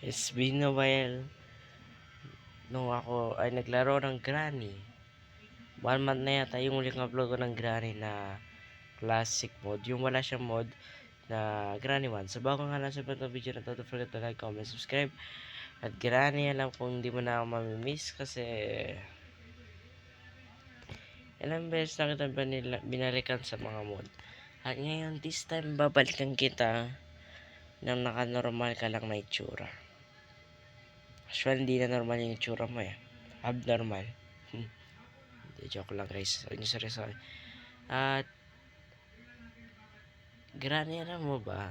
It's been a while nung ako ay naglaro ng Granny. One month na yata yung uling upload ko ng Granny na classic mode. Yung wala siyang mode na Granny 1. So bago nga lang sa itong video na to, don't forget to like, comment, subscribe. At Granny, alam kong hindi mo na ako mamimiss kasi ilang beses na kita binalikan sa mga mod. At ngayon, this time, babalikan kita nang naka-normal ka lang na itsura. Actually, hindi na normal yung itsura mo eh. Abnormal. Hmm. Hindi, joke lang guys. Sorry, sorry, sorry. At, Granny, alam mo ba?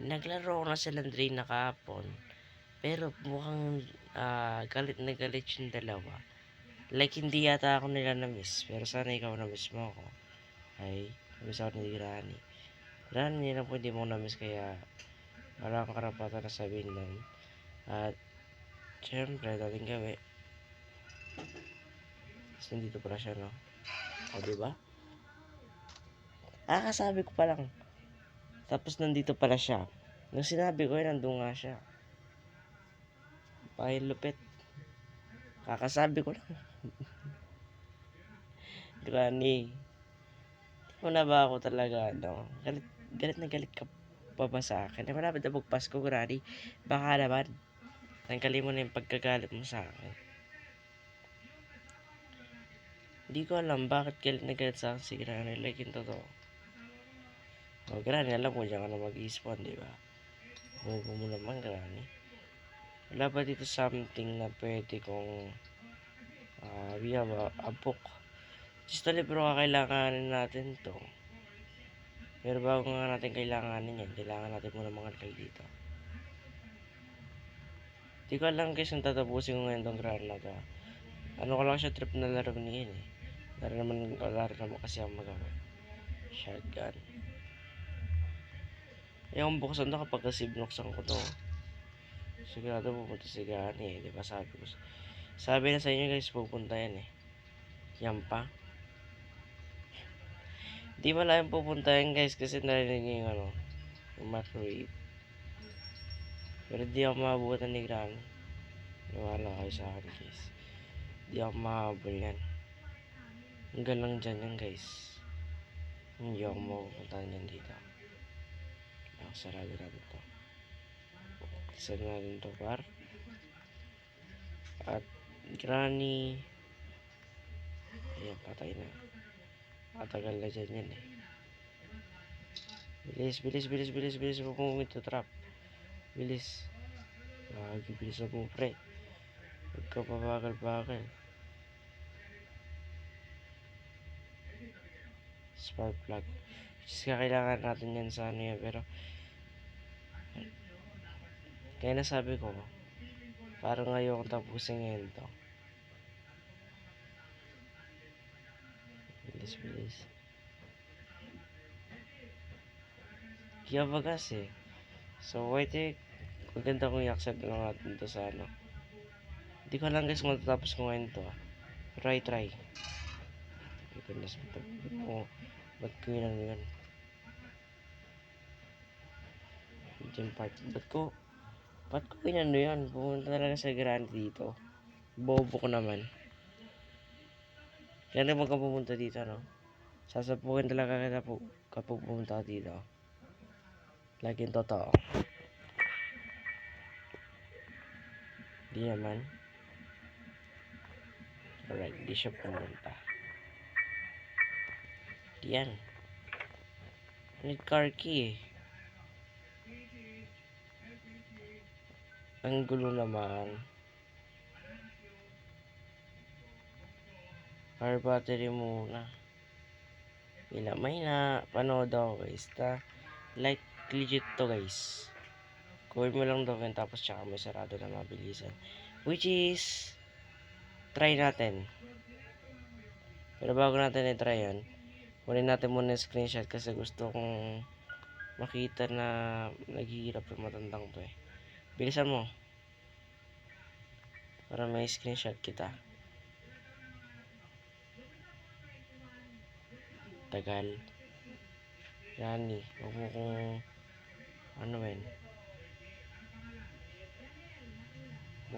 Naglaro ko na sa Landry na kahapon. Pero mukhang ah, galit na galit yung dalawa. Like, hindi yata ako nila na-miss. Pero sana ikaw na-miss mo ako. Ay, na-miss ako ni Granny. Granny, alam ko hindi mo na-miss kaya wala akong karapatan na sabihin nun. At, syempre, dating gawi. Tapos nandito pala siya, no? O, diba? Ah, kasabi ko pa lang. Tapos nandito pala siya. Nung sinabi ko, eh, nandun nga siya. Pakay lupit. Kakasabi ko lang. Granny. Mo na ba ako talaga, ano? Galit, galit na galit ka pa ba sa akin? Eh, malapit na magpasko, Granny. Baka naman. Tanggalin mo na yung pagkagalit mo sa akin. Hindi ko alam bakit galit na galit sa akin si Granny. Like yung totoo. O, Granny, alam mo dyan ka na mag-spawn, di ba? Huwag mo naman, Granny. Wala ba dito something na pwede kong uh, we have a, a book. Just libro kakailanganin natin to. Pero bago nga natin kailanganin yan, kailangan natin muna mga dito. Di ko alam guys kung tatapusin ko ngayon tong na to. Ano ko lang siya trip na laro niyan eh. Laro naman, laro naman kasi ang magawa. Shotgun. Yung buksan to kapag kasi binuksan ko to. Sigurado pupunta si Gani eh. Di ba sabi ko. Sabi na sa inyo guys, pupunta yan eh. Yan pa. Di wala yung pupunta yan guys kasi narinig niyo yung ano. Yung microwave. Pero di ako maabutan ni Granny. Iwala kayo sa akin guys. Di ako mahabol yan. Hanggang lang dyan yan guys. Hindi ako mapupunta yan dito. Ako sarado natin to. Saan natin to par. At Granny. Ayan, patay na. Matagal na dyan yan eh. Bilis, bilis, bilis, bilis, bilis. Huwag mong ito trap. Bilis. Lagi bilis na mo pre. Huwag ka pabagal-bagal. Spark plug. Just kailangan natin yan sa ano yan. Pero kaya nasabi ko, parang ayokong tapusin ngayon to. Bilis, bilis. Kaya bagas eh. So, wait eh. Maganda kung i-accept lang natin to sa ano. Hindi ko lang guys kung matatapos ko ngayon to ah. Try, try. Goodness, ba't mo, ba't ko yun yun? Gym part. Ba't ko, ba't ko yun yan? Pumunta talaga sa grand dito. Bobo ko naman. Kaya naman ka pumunta dito, no? Sasapukin talaga kita po kapag pumunta dito. Laging totoo. Di naman. Alright, di siya pumunta. Yan. Need car key eh. Ang gulo naman. Car battery muna. Wala, may na panood ako guys. Ta, like legit to guys. Kuhin mo lang daw yan tapos tsaka may sarado na mabilisan. Which is, try natin. Pero bago natin i-try yan, kunin natin muna yung screenshot kasi gusto kong makita na naghihirap yung matandang to eh. Bilisan mo. Para may screenshot kita. Tagal. Yani, huwag mo kung ano men.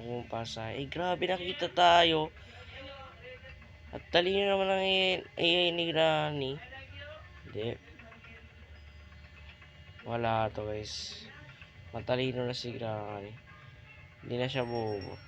Pumapasa. Eh, grabe nakita tayo. At talino naman ang AI ni Granny. Hindi. Wala to guys. Matalino na si Granny. Hindi na siya bobo.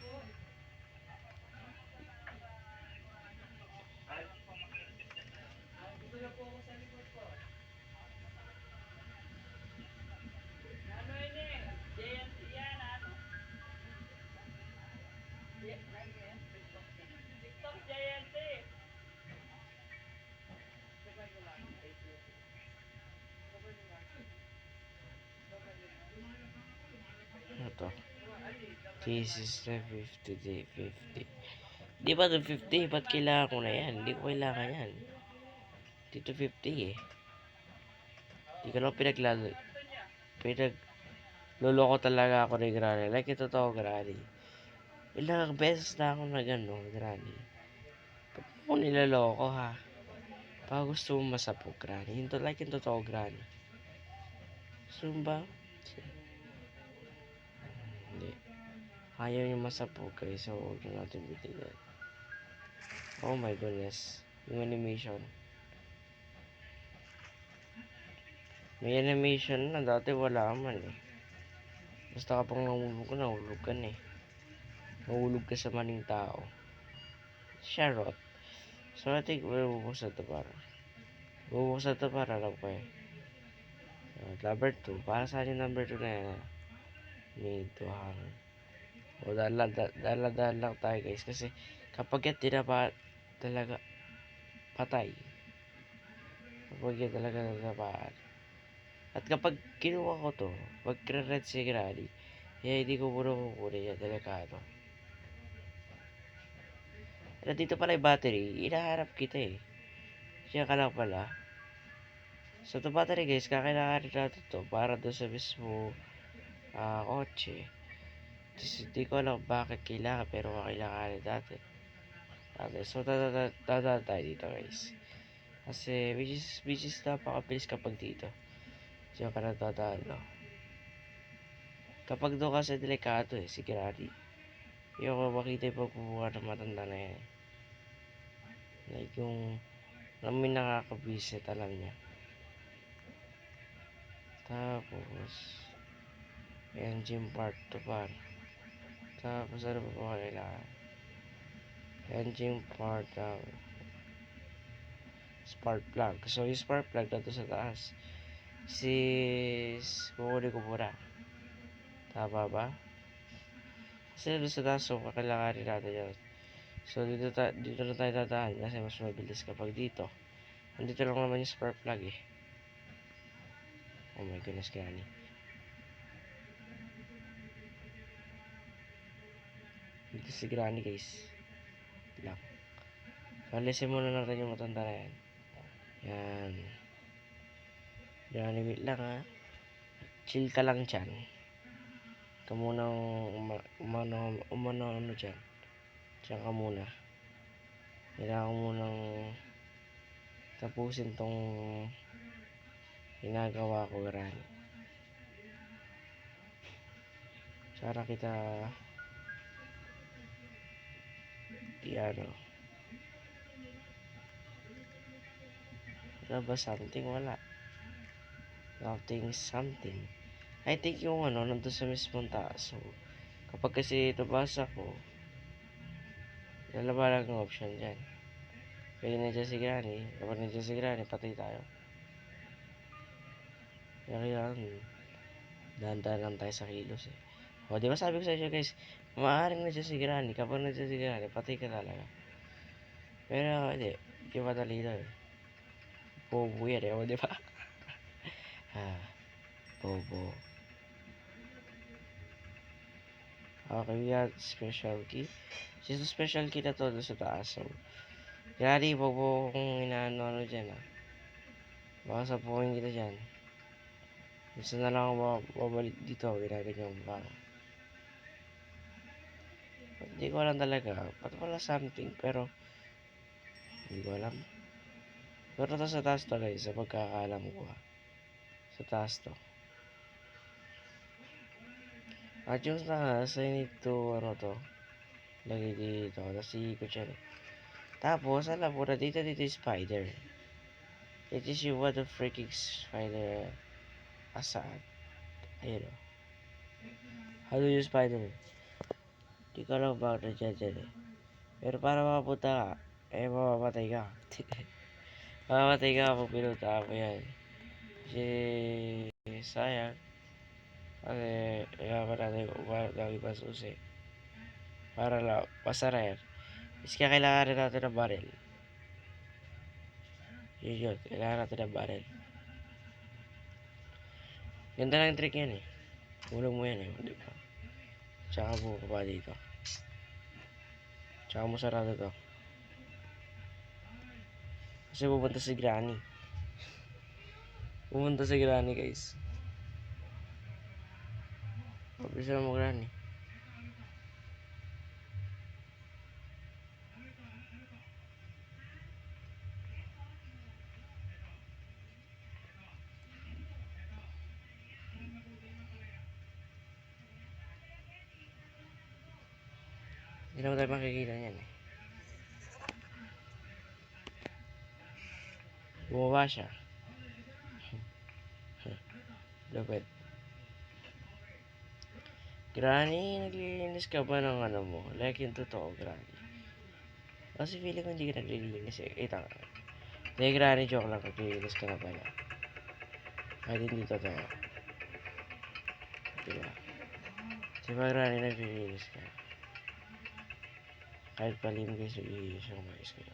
To? This is the 50 day 50. Di ba the 50? Ba't kailangan ko na yan? Hindi ko kailangan yan. Dito 50 eh. Di ko lang pinaglalo. Pinag... Luloko talaga ako ni Granny. Like ito to, Granny. Ilang beses na ako na gano'n, Granny. Pag ako nilaloko ha. Pag gusto mo masapog, Granny. Hinto, like yung totoo, Granny. Gusto mo? Hindi. Ayaw niya masapog guys. So, huwag na natin bitigan. Oh my goodness. Yung animation. May animation na. Dati wala man eh. Basta kapag nahulog ka, nahulog ka na eh. Nahulog ka sa maling tao. Charot. So, I think bubuksan ito para. Bubuksan ito para lang pa eh. Number 2. Para sa akin number 2 na yan. Need to hang. O, dala, dala, dala lang tayo guys. Kasi, kapag yan tinapa, talaga, patay. Kapag yan talaga natapaan. At kapag kinuha ko to, pag red si Granny, eh, hindi ko muna kukunin yan, delikado. At dito pala yung battery, inaharap kita eh. Siya ka lang pala. So, ito battery guys, kakailangan natin to para doon sa mismo ah kotse. Tapos, hindi ko alam bakit kailangan, pero kakailangan natin. Dati. So, dadaan tayo dito guys. Kasi, which is, which is napakabilis kapag dito. Diyan ka na dadaan, no? Kapag doon kasi delikado eh, si Granny. Yung makita yung pagbubuha ng matanda na yan. Like yung, alam mo yung nakakabisit, alam niya. Tapos, engine part to par. Tapos, ano pa ba kailangan? Engine part ng spark plug. So, yung spark plug na to sa taas. Sis, kukunin ko muna. Tama ba? Kasi doon sa taas, so, kakailanganin natin yun. So, dito, ta dito na tayo dadaan kasi mas mabilis kapag dito. Nandito lang naman yung spark plug eh. Oh my goodness, Granny. Dito si Granny, guys. Lang. Kalisin muna natin yung matanda na yan. Yan. Granny, wait lang ha. Chill ka lang dyan. Ka muna uma- umano, umano ano dyan. Diyan ka muna. Kailangan ko munang tapusin tong ginagawa ko, Granny. Sana kita di ano wala ba something? Wala. Nothing something. I think yung ano, nandun sa mismong taas. So, kapag kasi ito basa ko, lalaba lang ang option dyan. Pwede na dyan si Granny. Kapag na dyan si Granny, patay tayo. Kaya yan, dahan-dahan lang tayo sa kilos eh. O, di ba sabi ko sa inyo guys, maaaring na dyan si Granny. Kapag na dyan si Granny, patay ka talaga. Pero, hindi. Hindi madali na eh. Bobo yan eh, o, di ba? ha, bobo. Okay, we got special key. Just special key na to doon sa taas. So, Granny, wag mo kung inaano ano dyan ah. Baka sapukin kita dyan. Gusto na lang ako mabalik dito. Ginaganyan mo ba ako? Hindi ko alam talaga. Ba't wala something? Pero, hindi ko alam. Pero to sa taas to guys. Sa pagkakaalam ko ha. Sa taas to. At yung taas, I need to, ano to, lagay dito. Tapos iikot siya. Tapos, alam ko na dito, dito yung spider. It is you what the freaking spider asad. Ayun o. Halo yung spider. Di ko alam bakit nandiyan dyan eh. Pero para makapunta ka, eh mamamatay ka. mamamatay ka kung pinunta mo yan. Kasi sayang. Kasi kailangan natin umarap ng ibang susi. Para lang, masarap. Is kaya kailangan rin natin ng baril. Yun yun, kailangan natin ng baril. Ganda lang trick yan eh. Ulong mo yan eh, di ba? Tsaka buka pa dito. Tsaka mo sarado to. Kasi pupunta si Granny. Pupunta si Granny guys. Pabilisan mo Granny. Hindi naman tayo makikita niyan eh. Bumaba siya. Lupit. Granny, naglilinis ka ba ng ano mo? Like yung totoo, Granny. Kasi feeling ko hindi ka naglilinis eh. Eh, tanga. Hindi, Granny, joke lang. Naglilinis ka na pala. Kahit hindi totoo. Diba? Diba, Granny, naglilinis ka? Kahit palim guys, naglilinis siya kumayos kayo.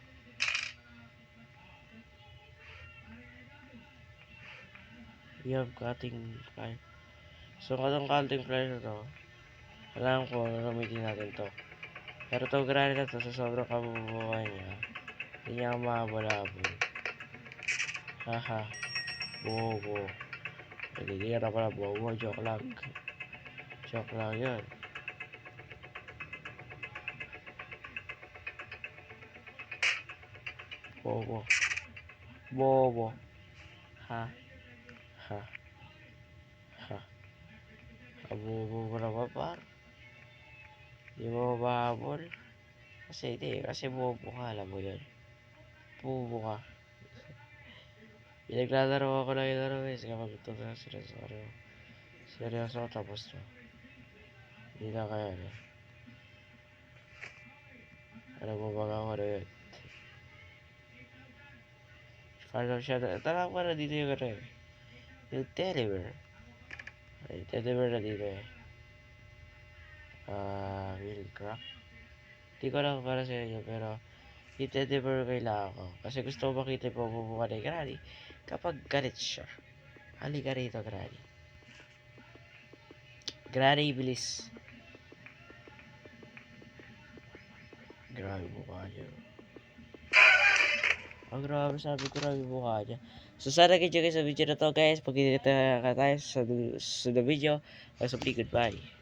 We have cutting. So, katong cutting pliers na to, alam ko gamitin natin to. Pero to granny na to, sa sobrang kabubuhay niya, hindi niya mahabol-habol. Haha. Bobo. Hindi ka na pala bobo. Joke lang. Joke lang yun. Bobo. Bobo. Ha? Ha? Ha? Mo naman par. Di mo mahabol. Kasi hindi, kasi bobo ka, alam mo yun. Bobo ka. Pinaglalaro ako ng laro guys, kapag ito na seryoso ako. Seryoso tapos to. Hindi na kaya eh. Alam mo ba ako ano yun? Siya na, tara ko na dito yung ano. Yung bear. Ay, bear na dito eh. Ah, will crack. Di ko alam para sa inyo, pero yung bear kailangan ko. Kasi gusto ko makita yung pagbubuka ni Granny kapag galit siya. Halika rito, Granny. Granny, bilis. Grabe mukha niya. Oh, grabe sabi ko grabe mukha niya. So, sana kayo guys sa video na to guys. Pag kita ka tayo sa, sa the video. So, goodbye.